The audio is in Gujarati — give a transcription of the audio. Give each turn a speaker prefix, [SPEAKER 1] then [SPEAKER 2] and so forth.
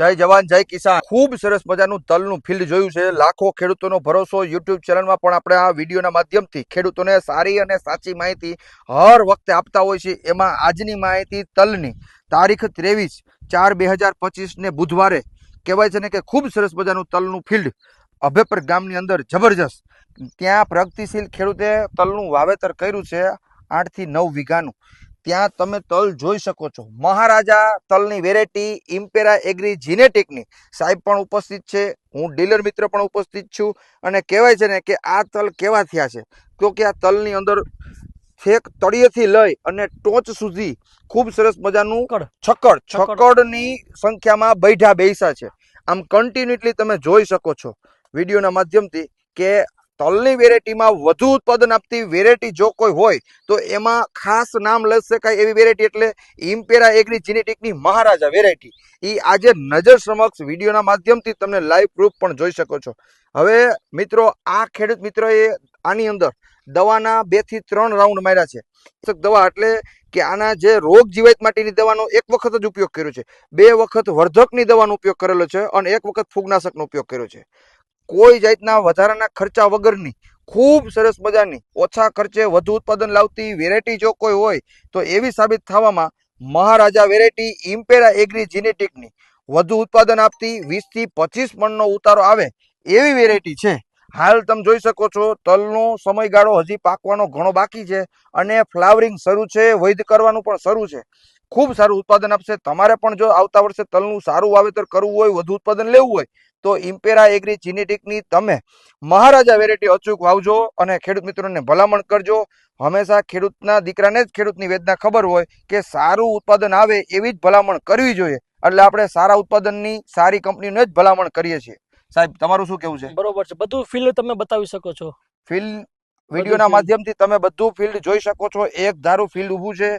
[SPEAKER 1] જય જવાન, જય કિસાન. ખૂબ સરસ મજાનું તલનું ફિલ્ડ જોયું છે. લાખો ખેડૂતોનો ભરોસો યુટ્યુબ ચેનલમાં પણ આપણે આ વિડીયોના માધ્યમથી ખેડૂતોને સારી અને સાચી માહિતી હર વખતે આપતા હોય છે. એમાં આજની માહિતી તલની. તારીખ ત્રેવીસ ચાર બે હજાર પચીસને બુધવારે કહેવાય છે ને કે ખૂબ સરસ મજાનું તલનું ફિલ્ડ અભેપર ગામની અંદર જબરજસ્ત. ત્યાં પ્રગતિશીલ ખેડૂતે તલનું વાવેતર કર્યું છે આઠથી નવ વીઘાનું. ત્યાં તમે તલ જોઈ શકો છો. મહારાજા તલની વેરાયટી ઇમ્પેરા એગ્રી જીનેટિકની સાહેબ પણ ઉપસ્થિત છે. હું ડીલર મિત્ર પણ ઉપસ્થિત છું અને કહેવાય છે ને કે આ તલ કેવા થયા છે? તો કે આ તલની અંદર છેક તળિયેથી લઈ અને ટોચ સુધી ખૂબ સરસ મજાનું
[SPEAKER 2] છક્કડ.
[SPEAKER 1] છક્કડ.
[SPEAKER 2] છક્કડ.
[SPEAKER 1] છક્કડની સંખ્યામાં બૈઠા બેસા છે. આમ કન્ટિન્યુટલી તમે જોઈ શકો છો. વિડીયોના માધ્યમથી કે તલની વેરાયટીમાં વધુ ઉત્પાદન આપતી વેરાયટી જો કોઈ હોય, તો એમાં ખાસ નામ લઈ શકાય એવી વેરાયટી એટલે ઇમ્પેરા એગ્રી જીનેટિકની મહારાજા વેરાયટી એ આજે નજર સમક્ષ વિડીયોના માધ્યમથી તમને લાઈવ પ્રૂફ પણ જોઈ શકો છો. હવે મિત્રો, આ ખેડૂત મિત્રોએ આની અંદર દવાના બેથી ત્રણ રાઉન્ડ માર્યા છે. દવા એટલે કે આના જે રોગ જીવાત માટેની દવાનો એક વખત જ ઉપયોગ કર્યો છે. બે વખત વર્ધકની દવાનો ઉપયોગ કરેલો છે અને એક વખત ફૂગનાશકનો ઉપયોગ કર્યો છે. કોઈ જાતના વધારાના ખર્ચા વગરની ખૂબ સરસ મજાની ઓછા ખર્ચે વધુ ઉત્પાદન લાવતી વેરાયટી જો કોઈ હોય, તો એવી સાબિત થવામાં મહારાજા વેરાયટી ઇમ્પેરા એગ્રી જીનેટિકની વધુ ઉત્પાદન આપતી વીસથી પચીસ મણનો ઉતારો આવે એવી વેરાયટી છે. હાલ તમે જોઈ શકો છો, તલનો સમયગાળો હજી પાકવાનો ઘણો બાકી છે અને ફ્લાવરિંગ શરૂ છે, વૈધ કરવાનું પણ શરૂ છે. ખૂબ સારું ઉત્પાદન આપશે. તમારે પણ જો આવતા વર્ષે તલનું સારું વાવેતર કરવું હોય વધુ ઉત્પાદન લેવું હોય તો ઇમ્પેરા એગ્રી જીનેટિકની તમે મહારાજા વેરાયટી અચૂક વાવજો અને ખેડૂત મિત્રોને ભલામણ કરજો. હંમેશા ખેડૂતના દીકરાને જ ખેડૂતની વેદના ખબર હોય કે સારું ઉત્પાદન આવે એવી જ ભલામણ કરવી જોઈએ. એટલે આપણે સારા ઉત્પાદનની સારી કંપનીને જ ભલામણ કરીએ છીએ. સાહેબ તમારું શું કેવું છે?
[SPEAKER 2] બરોબર છે. બધું ફિલ્ડ તમે બતાવી શકો છો.
[SPEAKER 1] ફિલ્ડ વિડીયોના માધ્યમથી તમે બધું ફિલ્ડ જોઈ શકો છો. એક ધારું ફિલ્ડ ઊભું છે.